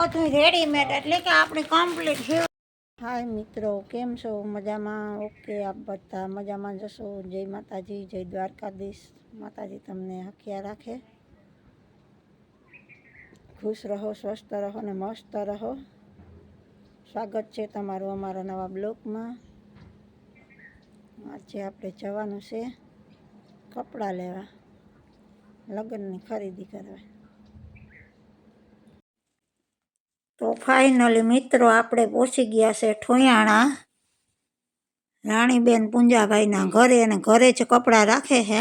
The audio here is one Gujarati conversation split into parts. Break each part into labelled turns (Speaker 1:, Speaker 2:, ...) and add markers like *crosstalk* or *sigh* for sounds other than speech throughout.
Speaker 1: બધું રેડીમેડ એટલે કે આપણે કમ્પ્લીટ છે. હાય મિત્રો, કેમ છો? મજામાં? ઓકે, આપ બધા મજામાં જશો જય માતાજી, જય દ્વારકાધીશ. માતાજી તમને હકિયા રાખે. ખુશ રહો, સ્વસ્થ રહો ને મસ્ત રહો. સ્વાગત છે તમારું અમારા નવા બ્લોગમાં આજે આપણે જવાનું છે કપડાં લેવા, લગ્નની ખરીદી કરવા. તો ફાઇનલી મિત્રો આપણે પહોંચી ગયા છે ઠોયાણા. રાણીબેન પૂંજાભાઈના ઘરે અને ઘરે જ કપડાં રાખે છે.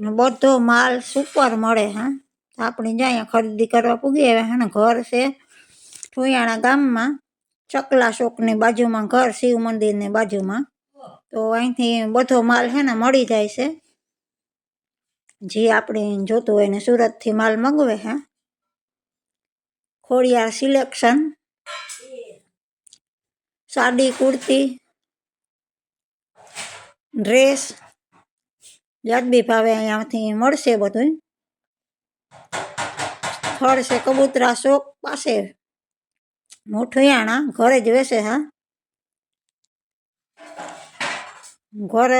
Speaker 1: બધો માલ સુપર મળે હા આપણે જ્યાં ખરીદી કરવા પૂગી આવ્યા ને ઘર છે ઠોયાણા ગામમાં. ચકલા ચોકની બાજુમાં ઘર, શિવ મંદિરની બાજુમાં. તો અહીંથી બધો માલ છે ને મળી જાય છે. જે આપણે જોતું હોય ને સુરતથી માલ મગવે હે ખોડિયાર સિલેક્શન સાડી કુર્તી, ડ્રેસ વ્યાજબી ભાવે અહીંયાથી મળશે બધું. સ્થળ છે કબૂતરા ચોક પાસે. મોઠિયાણા ઘરે જ વેસે હા. ઘર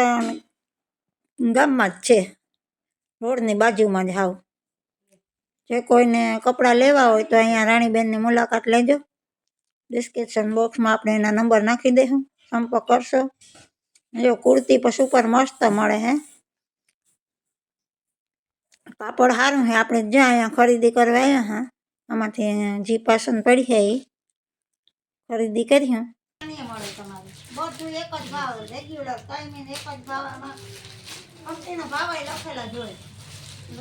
Speaker 1: ગામમાં જ છે. રોડની બાજુમાં જ હાવ. જે કોઈને કપડાં લેવા હોય તો અહીંયા રાણીબેનની મુલાકાત લેજો. ડિસ્ક્રિપ્શન બોક્સમાં આપણે એના નંબર નાખી દઈશું. સંપર્ક કરશો. જો કુર્તી પણ સુપર મસ્ત મળે હે. કાપડ સારું છે આપણે જ્યાં અહીંયા ખરીદી કરવા આવ્યા હા, આમાંથી જે પસંદ પડી છે એ ખરીદી કરી હું ભાવ રેગ્યુલર ટાઈમિંગ એક જ ભાવમાં. કંપનીનો ભાવ લખેલા જોઈએ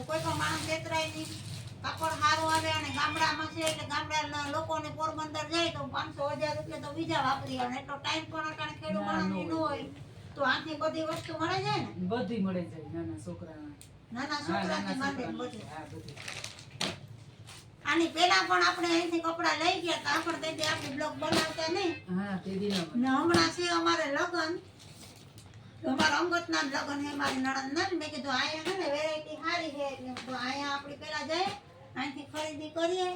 Speaker 1: કોઈ પણ માણસ છેતરાય નહીં. કાપડ સારું આવે અને ગામડામાં છે એટલે ગામડાના લોકોને પોરબંદર જાય તો પાંચસો હજાર રૂપિયા તો બીજા વાપરી આવે. એટલો ટાઈમ પણ અટાણે ખેડૂત માણસને ન હોય. તો આથી બધી વસ્તુ મળે છે ને?
Speaker 2: બધી મળે છે નાના છોકરા
Speaker 1: નાના છોકરાને.
Speaker 2: માટે
Speaker 1: બધી.
Speaker 2: હા બધું.
Speaker 1: આની પહેલા પણ આપણે અહીંથી કપડા લઈ ગયા હતા. પણ તેથી આપણે બ્લોગ બનાવતા નહીં.
Speaker 2: હા
Speaker 1: ને હમણાં છે અમારે લગ્ન. અમારા અંગતના લગ્ન છે. મારી નણંદ ના મેં કીધું અહીંયા છે ને વેરાયટી સારી છે. એટલે અહીંયા આપણે પેલા જઈએ અહીંથી ખરીદી કરીએ.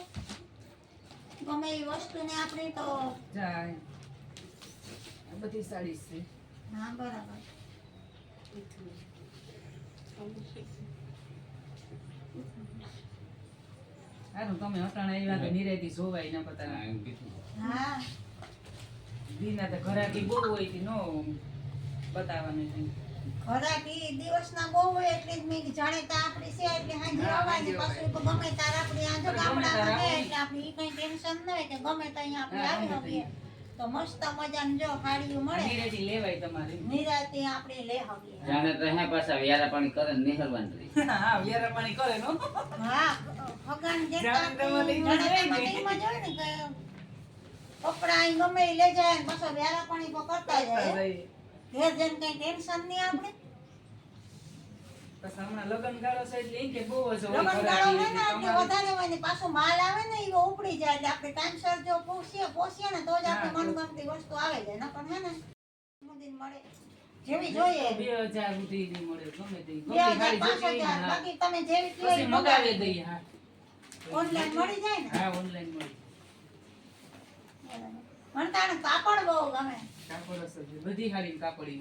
Speaker 1: ગમે વસ્તુ વસ્તુને આપણી તો
Speaker 2: જાય. આ બધી સાડી છે.
Speaker 1: હા બરાબર.
Speaker 2: સારું તમે અટાણા એવા તો નિરાયતી જોવાય ના પતા.
Speaker 1: હા
Speaker 2: દીના તો ઘરાકી બહુ હોય કે નો બતાવવાનું
Speaker 1: ખોરાક દિવસના બહુ હોય એટલે જ મેં જાણીતા આપણી છે એટલે હાંજે આવવાની પાછું તો ગમે તાર આપણી આ જો
Speaker 2: ગમે તાર
Speaker 1: ગામડામાં છે
Speaker 2: આવું.
Speaker 1: એટલે આપણી કઈ ટેન્શન ન હોય કે ગમે ત્યાં આપણે આવી શકીએ તો મસ્ત મજાની જો સાડીઓ મળે.
Speaker 2: નિરાયતી લેવાય તમારે.
Speaker 1: નિરાતે આપણે લે શકીએ
Speaker 3: જાણે તો હે પાછા વ્યારા પાણી કરે ને મહેરબાન *laughs*
Speaker 2: હા વેરા પાણી કરે નો.
Speaker 1: હા ભગવાન જે
Speaker 2: જાણે તેમાં જાય
Speaker 1: તેમાં
Speaker 2: ને.
Speaker 1: લઈમાં જાય ને કે કપડાં અહીં ગમે લઈ જાય ને વ્યારા પાણી પર કરતા જાય. ઘેર જઈને કઈ ટેન્શન નહીં આપણે.
Speaker 2: પછી હમણાં લગ્ન ગાળો છે એટલે કે બહુ જ હોય
Speaker 1: લગન ગાળો ને એટલે વધારે હોય ને પાછો માલ આવે ને એ ઉપડી જાય એટલે આપણે ટાઈમસર જો પહોંચીએ પહોંચીએ ને તો જ આપણે મનગમતી વસ્તુ આવે જાય નકર હે ને મુદીન મળે. જેવી જોઈએ.
Speaker 2: બે સુધી દી મળે ગમે તે ગમે
Speaker 1: હજાર
Speaker 2: ગાડી
Speaker 1: પાંચ
Speaker 2: જોતી હોય
Speaker 1: હજાર
Speaker 2: ને, હા.
Speaker 1: બાકી તમે જેવી કયો
Speaker 2: મગાવી દઈએ હા.
Speaker 1: ઓનલાઈન મળી જાય ને?
Speaker 2: હા ઓનલાઈન મળી.
Speaker 1: મને તાણે કાપડ બહુ ગમે.
Speaker 2: કાપડ બધી હારી કાપડી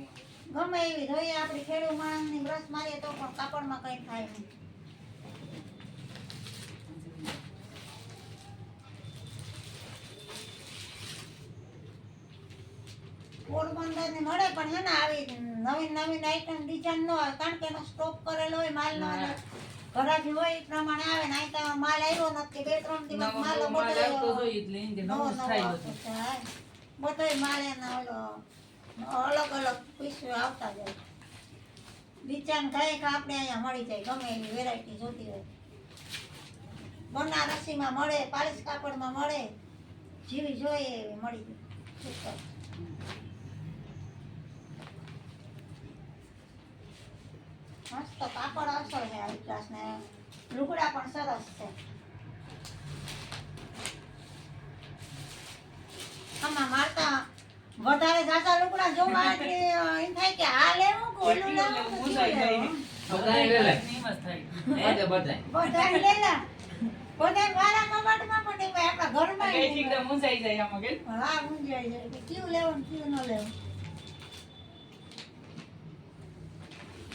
Speaker 1: ગમે એવી જોઈએ આપણી ખેડૂત માણસની બ્રશ મારીએ તો પણ કાપડમાં કંઈ થાય નહીં. પોરબંદર ને મળે પણ હે ને આવી નવીન નવીન આઈટમ ડિઝાઇન ન હોય કારણ કે એનો સ્ટોક કરેલો હોય માલ નો
Speaker 2: હા.
Speaker 1: ઘરાકી હોય એ પ્રમાણે આવે ને અહીં તો માલ આવ્યો નથી બે ત્રણ દિવસ
Speaker 2: નવો
Speaker 1: માલ
Speaker 2: નવો માલ
Speaker 1: બધોય માલ એના ઓલો, અલગ અલગ પીસું આવતા જાય. ડિઝાઇન કાંઈ કે આપણે અહીંયા મળી જાય, ગમે એની વેરાયટી જોતી હોય. બનારસીમાં મળે પાલિશ કાપડમાં મળે, જેવી જોઈએ એવી મળી જાય. મસ્ત કાપડ અસર છે આવી ક્લાસ ને લુગડા પણ સરસ છે. આમાં મારતા વધારે જાતા લુકડા જોવા *laughs* એટલે એમ થાય કે આ લેવું કે ઓલું લેવું
Speaker 2: મૂંઝાઈ જાય.
Speaker 3: બધાય લે લે.
Speaker 2: થાય.
Speaker 3: બધે બધાય
Speaker 1: બધાય. લેલા. બધા *laughs* વાળા કબાટમાં પણ નહીં આપણા ઘરમાં
Speaker 2: કઈ એકદમ ઊંચાઈ જાય આમાં કે?
Speaker 1: હા મૂંઝાઈ જાય. કયું લેવું ને કયું ન લેવું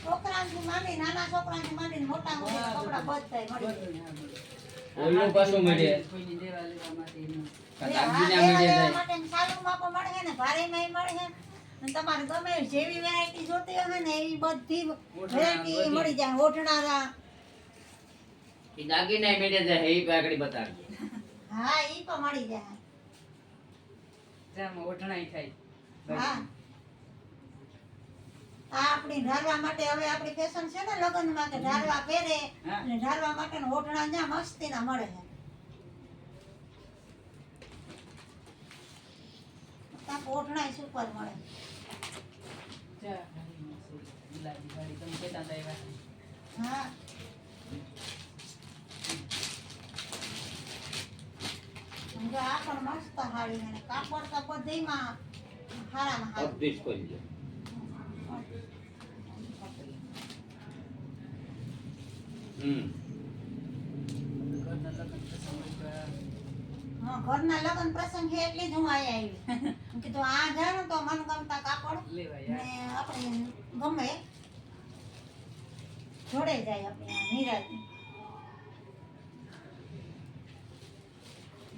Speaker 1: છોકરાથી માંડી નાના છોકરાથી માંડીને મોટા મોટા કપડા બધા મળી
Speaker 3: ઓલું પાછું મળે.
Speaker 1: તમારે ગમે જેવી વેરાયટી જોતી હોય ને એવી બધી વેરાયટી મળી જાય. ઓઢણારા
Speaker 3: એ દાગીના મેળે જાય એ પાકડી બતાડજે
Speaker 1: હા એ પણ મળી જાય.
Speaker 2: જેમ ઓઠણાઈ થાય.
Speaker 1: હા. આપણી ઢારવા માટે હવે આપણી ફેશન છે ને લગ્નમાં કે ઢારવા પહેરે
Speaker 2: હા.
Speaker 1: અને ઢારવા માટે ઓઢણા જ્યાં મસ્તીના મળે છે. ઓઢણાય સુપર મળે. હા. આ પણ મસ્ત હાડી કાપડ તો બધીમાં હારામાં હારું.
Speaker 3: બધું જ ખોલજો હમ
Speaker 2: ઘરના લગ્ન પ્રસંગ
Speaker 1: છે એટલે જ હું અહીંયા આવી. કીધું આ જાણું તો મનગમતા કાપડ ને આપણે ગમે. જોડે જાય આપણે આ નિરાજ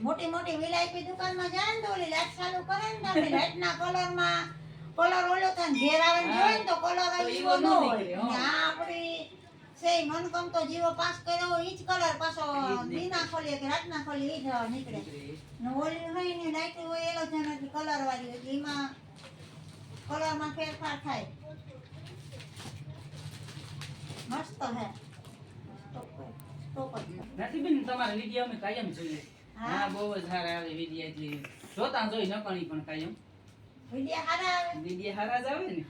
Speaker 1: મોટી મોટી વિલાયતી દુકાનમાં જાય ને તો ઓલી લાઈટ ચાલુ કરે ને તો લાઈટના કલરમાં કલર ઓલો થાય ઘેર આવે ને જોઈએ ને તો કલર
Speaker 2: આવી
Speaker 1: એવો ન
Speaker 2: ન
Speaker 1: હોય. આ આપણી સે મનગમતો જીવો પાસ કર્યો હોય ઈ જ કલર પાછો દીના ખોલીએ કે રાતના ખોલીએ ઈ જ નીકળે. ને ઓલી હોય ને લાઈટ હોય એલો જ નથી કલર વાળી એટલે એમાં કલરમાં ફેરફાર થાય. મસ્ત હે.
Speaker 2: નથી બેન તમારા વીડિયો અમે કાયમ જોઈએ
Speaker 1: હા.
Speaker 2: હા બહુ જ સારા આવે વીડિયો એટલે જોતા જોઈ નકણી પણ કાયમ.
Speaker 1: વિડિયા હારા આવે.
Speaker 2: વિડીયા હારા જ આવે ને.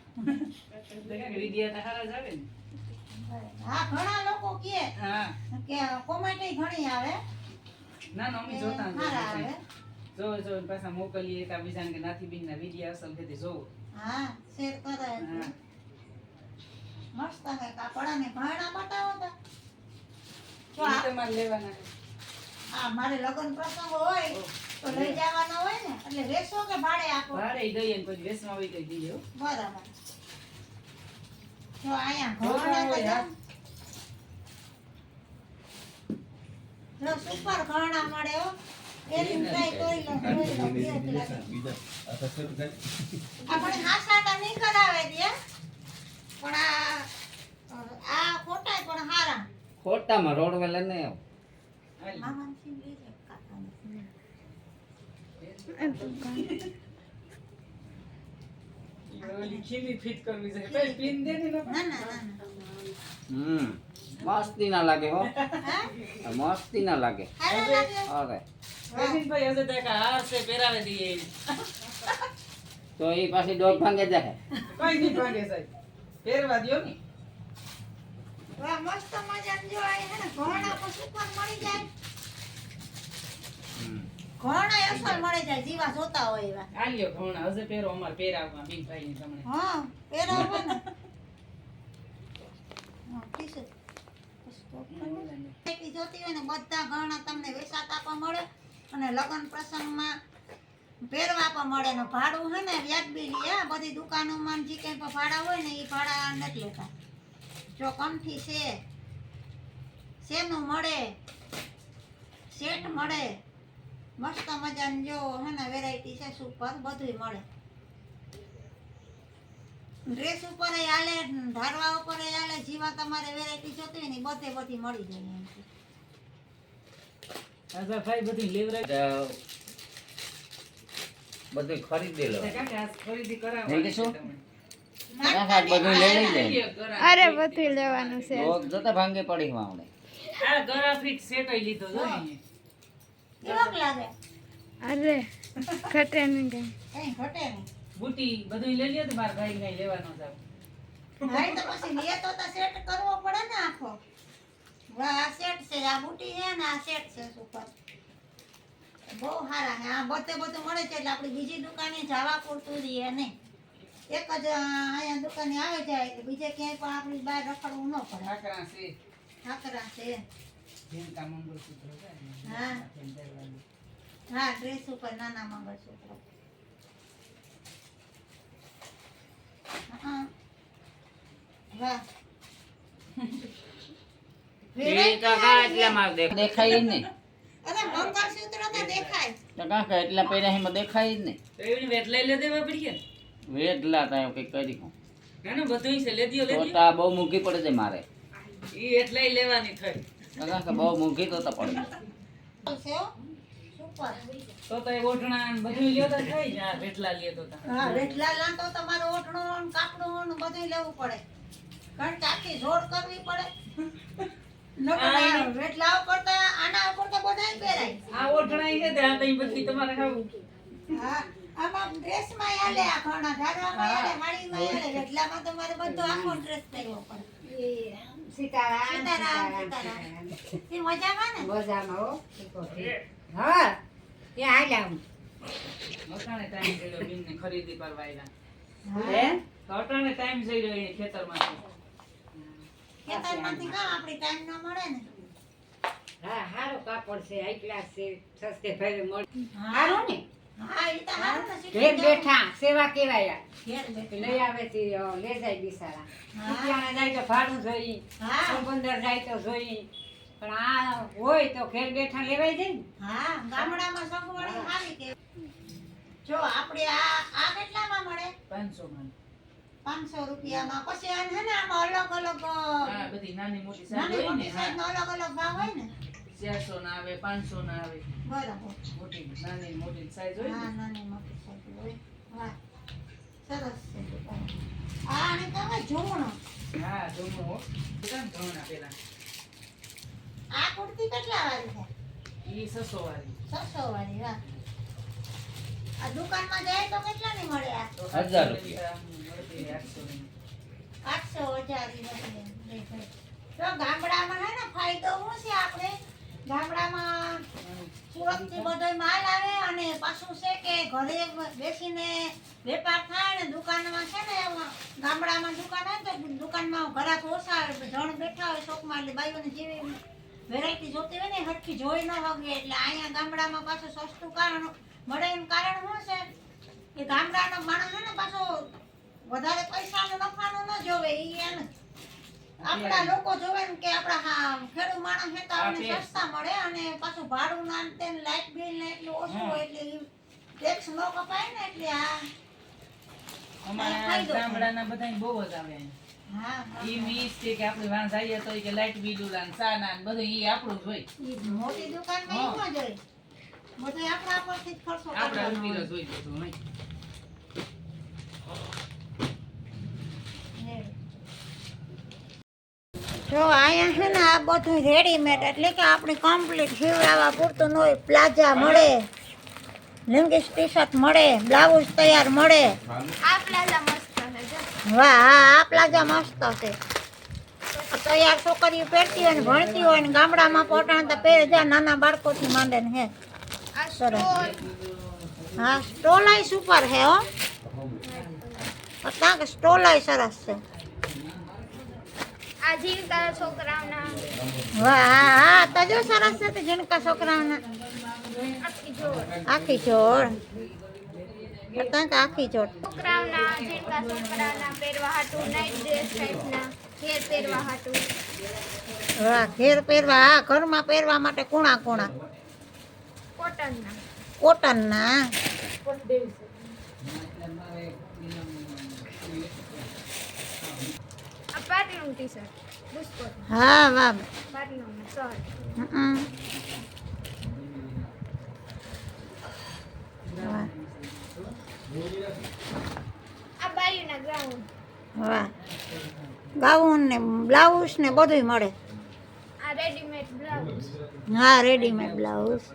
Speaker 2: *laughs* વિડીયા તો હારા જ આવે ને.
Speaker 1: હા ઘણા લોકો કહે કે કોમેન્ટ ઘણી આવે.
Speaker 2: ના ના અમે જોતા જ
Speaker 1: હારા
Speaker 2: જોઈએ.
Speaker 1: આવે.
Speaker 2: જોવે જોવે ને પાછા મોકલીએ એકા બીજાને કે નાથી બેન ના વીડિયો અસલ છે તે
Speaker 1: હા શેર કરે મસ્ત હે. કાપડા ને ભાણા બતાવો તો. જો આ-
Speaker 2: તમારે લેવાના.
Speaker 1: આ મારે લગ્ન પ્રસંગ હોય તો લઈ જવાના હોય ને એટલે વેચો કે ભાડે આપો?
Speaker 2: ભાડે દઈએ ને પછી વેચવા હોય તો દઈએ
Speaker 1: બરાબર. જો અહીંયા ઘણા
Speaker 2: હોય,
Speaker 1: બધા
Speaker 2: હા.
Speaker 1: જો સુપર ઘણા મળે હો એની ટ્રાય કરી લો જોઈ લો કેવું લાગે આપણે હાસાટા નહીં કરાવે દે પણ આ આ ખોટાય પણ હારા
Speaker 3: ખોટામાં રોડ
Speaker 1: લઈને લઈ લે કાકાને
Speaker 2: ઈ ઓલી ખીલી ફિટ કરવી છે પેલી પિન દે ને લોકો.
Speaker 1: ના ના ના ના
Speaker 3: હમ મસ્તી ના લાગે હો
Speaker 1: હા
Speaker 3: મસ્તી ના લાગે
Speaker 1: હારા લાગે
Speaker 3: અરે
Speaker 2: પ્રવીણભાઈ હશે તો એક હાર છે પહેરાવી દઈએ એને.
Speaker 3: તો એ પાછી ડોગ ભાંગે જાય
Speaker 2: કઈ નહીં ભાગે સાહેબ પહેરવા દ્યો ને
Speaker 1: વાહ મસ્ત મજાનું જો આ હે ને ઘણા પર સુપર મળી જાય
Speaker 3: હમ.
Speaker 1: ઘણા અસર મળે જાય જીવા જોતા હોય એવા.
Speaker 2: આ લ્યો ઘોણા પહેરાવવા ને તમને.
Speaker 1: હા ને. હા, જોતી હોય ને બધા ઘણા તમને વેચાતા પણ મળે અને લગ્ન પ્રસંગમાં પહેરવા પણ મળે. ને ભાડું હોય ને વ્યાજબી લે હા. બધી દુકાનોમાં જે કંઈ ભાડા હોય ને એ ભાડા નથી લેતા. જો કમથી છે શેનું મળે સેટ મળે મસ્ત મજાની જો હે ને વેરાયટી છે સુપર બધું મળે. ડ્રેસ ઉપર હાલે ધારવા ઉપર હાલે જીવા તમારે વેરાયટી જોતી ને બધે બધી મળી જાય એમ છે.
Speaker 2: ભાઈ બધી લેવરાય.
Speaker 3: બધું ખરીદી લો
Speaker 2: ખરીદી કરાવો
Speaker 3: શું? બધું લઈ
Speaker 4: અરે બધું લેવાનું છે.
Speaker 3: ડોગ ભાંગે પડી આવડે
Speaker 2: આ ગરા ફિટ સેટ લીધો જો અહીંયા.
Speaker 1: કેવાક લાગે?
Speaker 4: અરે ઘટે નહીં કઈ.
Speaker 1: ઘટે નહીં.
Speaker 2: બુટી બધું લઈ લ્યો તો મારા ભાઈ ને લેવાનો જાવ
Speaker 1: ભાઈ તો પછી લે તો તો સેટ કરવો પડે ને આખો. વાહ, આ સેટ છે આ બુટી છે ને આ સેટ છે સુપર. બહુ સારા છે આ બધે બધું મળે છે એટલે આપણી બીજી દુકાને જવા પૂરતું રહીએ નહીં એક જ અહીંયા દુકાને આવે જાય એટલે બીજે ક્યાંય પણ આપણી બહાર રખડવું ન પડે.
Speaker 2: ઠાકરા છે.
Speaker 1: ઠાકરા છે.
Speaker 2: ઝીણકા મંગળસૂત્ર છે.
Speaker 1: હા.
Speaker 2: સાથે
Speaker 1: હા ડ્રેસ ઉપર નાના મંગળસૂત્ર હા. વાહ.
Speaker 3: તો કાં એટલામાં દેખ- દેખાય જ નહીં
Speaker 1: અરે મંગળસૂત્ર તો દેખાય.
Speaker 3: તો કે એટલા પહેર્યા એમાં દેખાય જ નહીં
Speaker 2: એવી વેટ લે દેવા પડીએ.
Speaker 3: વેટલા તા એવું કંઈક કરી હું.
Speaker 2: ના ના બધું છે લેદીઓ
Speaker 3: તો
Speaker 2: લેદીઓ
Speaker 3: તો આ બહુ મૂકી પડે છે મારે.
Speaker 2: એ એટલે લેવાની થઈ.
Speaker 3: તો કે બહુ મૂકી તો તો પડે.
Speaker 2: તો તો એ ઓઢણા બધું લ્યો તો થઈ જાય. વેટલા લ્યો તો તા.
Speaker 1: હા વેટલા લાંતો તમારે ઓઠણું ને ને બધું લેવું પડે. કારણ કે આખી જોડ કરવી પડે. નકર કરતા આના ઉપર તો બધાય પહેરાય.
Speaker 2: આ ઓઢણા છે તે આ તો ઈ બધી તમારે ખાવું.
Speaker 1: હા આમાં ડ્રેસમાં આલે આ ઘણા. ધારવામાં આલે માળીમાં આલે વેટલામાં તમારે બધો આખો ડ્રેસ પહેરવો પડે.
Speaker 5: સીતારામ
Speaker 1: સીતારામ સીતારામ. એ મજામાં ને?
Speaker 5: મજામાં હો. હા એ આ લાવું
Speaker 2: મકાને ટાઈમ થયો બીનને ખરીદી કરવા આવ્યા
Speaker 5: હે.
Speaker 2: તો ટાઈમ થઈ રહ્યો એ ખેતરમાંથી.
Speaker 1: ખેતરમાંથી કાં આપણી ટાઈમ ન મળે ને.
Speaker 5: હા હારો કાપડ છે આઈ ક્લાસ છે સસ્તે ભાવે મળે હારો ને? ઘેર
Speaker 1: જાઓ.
Speaker 5: બેઠા સેવા કેવાય. લઈ આવે તે લે જાય બિસારા
Speaker 1: હા.
Speaker 5: ત્યાં જાય તો ભાડું જોઈ
Speaker 1: હા.
Speaker 5: જાય તો જોઈ. પણ આ હોય તો ઘેર બેઠા લેવાય જાય ને.
Speaker 1: હા ગામડામાં સગવડ સારી કે. જો આપણે આ આ કેટલામાં મળે?
Speaker 2: પાંચસો માં.
Speaker 1: પાંચસો રૂપિયામાં. પછી આને ને આમાં અલગ અલગ
Speaker 2: બધી નાની મોટી સાઈઝ હોય ને
Speaker 1: અલગ અલગ ભાવ હોય ને.
Speaker 2: ચારસો ના આવે પાંચસો ના આવે.
Speaker 1: બરાબર.
Speaker 2: મોટી નાની મોટી સાઈઝ હોય
Speaker 1: હા નાની મોટી સાઈઝ હોય. વાહ સરસ છે આ કહેવાય ઝૂમણો
Speaker 2: હા જમવું કેટલા ને પેલા
Speaker 1: આ કુર્તી કેટલા વાળી છે?
Speaker 2: ઈ છસો વાળી.
Speaker 1: છસો વાળી વાહ. આ દુકાનમાં જાય તો કેટલાની મળે આ?
Speaker 2: તો
Speaker 3: હજાર
Speaker 2: સાતસો
Speaker 3: રૂપિયા.
Speaker 2: ની.
Speaker 1: તો ગામડામાં હે ને ફાયદો શું છે આપણે? ગામડામાં સુરતથી બધો માલ આવે અને પાછું છે કે ઘરે બેસીને વેપાર થાય દુકાનમાં છે ને ગામડામાં દુકાન હોય તો દુકાનમાં ઘરાક ઓછા જણ બેઠા હોય શોપમાં એટલે બાઈઓને જેવી વેરાયટી જોતી હોય ને એ હરખી જોઈ ન હગે એટલે અહીંયા ગામડામાં પાછું સસ્તું કારણ મળે એનું કારણ શું છે? કે ગામડાનો માણસ છે ને પાછો વધારે પૈસાનું નફાનો ન જોવે, ઈ એને આપણા લોકો જોવે ને કે આપણા ખેડૂત માણસ હે તો
Speaker 2: આપણે
Speaker 1: સસ્તા મળે અને પાછું ભાડું ના ને તેને લાઇટ બિલ ને એટલું ઓછું હોય એટલે ટેક્સ ન કપાય ને એટલે આ
Speaker 2: અમારા ગામડાના બધા બહુ જ આવે.
Speaker 1: હા હા.
Speaker 2: ઈ વીસ છે કે આપણે વાં જઈએ તો કે લાઈટ બિલ ઉલા ને સા ના ને બધું ઈ આપણું જ હોય.
Speaker 1: મોટી દુકાનમાં ઈ ન બધું આપણા પરથી જ ખર્ચો કરવાનો હોય.
Speaker 2: જોઈ બધું નહીં
Speaker 1: જો અહીંયા છે ને આ બધું રેડીમેડ એટલે કે આપણે કમ્પ્લીટ સીવડાવવા પૂરતું ન હોય. પ્લાઝા મળે લેંગીસ ટી શર્ટ મળે બ્લાઉઝ તૈયાર મળે. વાહ હા આ પ્લાઝા મસ્ત છે. તૈયાર છોકરીઓ પહેરતી હોય ને ભણતી હોય ને ગામડામાં પોટાણ તો પહેરે જાય નાના બાળકોથી માંડે ને હે. સરસ. હા સ્ટોલાય સુપર હે. હો ત્યાં કે સ્ટોલાય સરસ છે.
Speaker 4: આ જીવતા છોકરાઓના.
Speaker 1: વાહ હા હા તો જો સરસ છે તે ઝીણકા છોકરાઓના.
Speaker 4: આખી જોડ.
Speaker 1: આખી કે જોડ.
Speaker 4: છોકરાઓના જીવતા છોકરાઓના પહેરવા હાટું નાઈટ ડ્રેસ ટાઈપના ઘેર પહેરવા હાટું.
Speaker 1: હા ઘેર પહેરવા હા ઘરમાં પહેરવા માટે કુણા કુણા
Speaker 4: કોટનના?
Speaker 1: કોટનના
Speaker 4: આ ટી શર્ટ બુસ્કોટ
Speaker 1: હા વાહ.
Speaker 4: શર્ટ
Speaker 1: હમ. વાહ.
Speaker 4: આ બાયુના ગ્રાઉન્ડ
Speaker 1: વાહ. ગાઉન ને બ્લાઉઝ ને બધુંય મળે.
Speaker 4: આ રેડીમેડ બ્લાઉઝ.
Speaker 1: હા રેડીમેડ બ્લાઉઝ.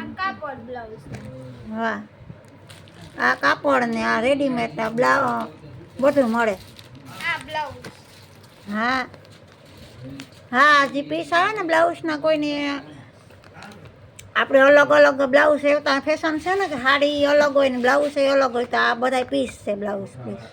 Speaker 4: આ કાપડ બ્લાઉઝ
Speaker 1: વાહ. આ કાપડ ને આ રેડીમેડ બ્લાઉઝ બધું મળે. હા. હા જે પીસ આવે ને બ્લાઉઝના કોઈને. આપણે અલગ અલગ બ્લાઉઝ એવતા ફેશન છે ને કે સાડી અલગ હોય ને બ્લાઉઝ એ અલગ હોય તો આ બધા પીસ છે બ્લાઉઝ પીસ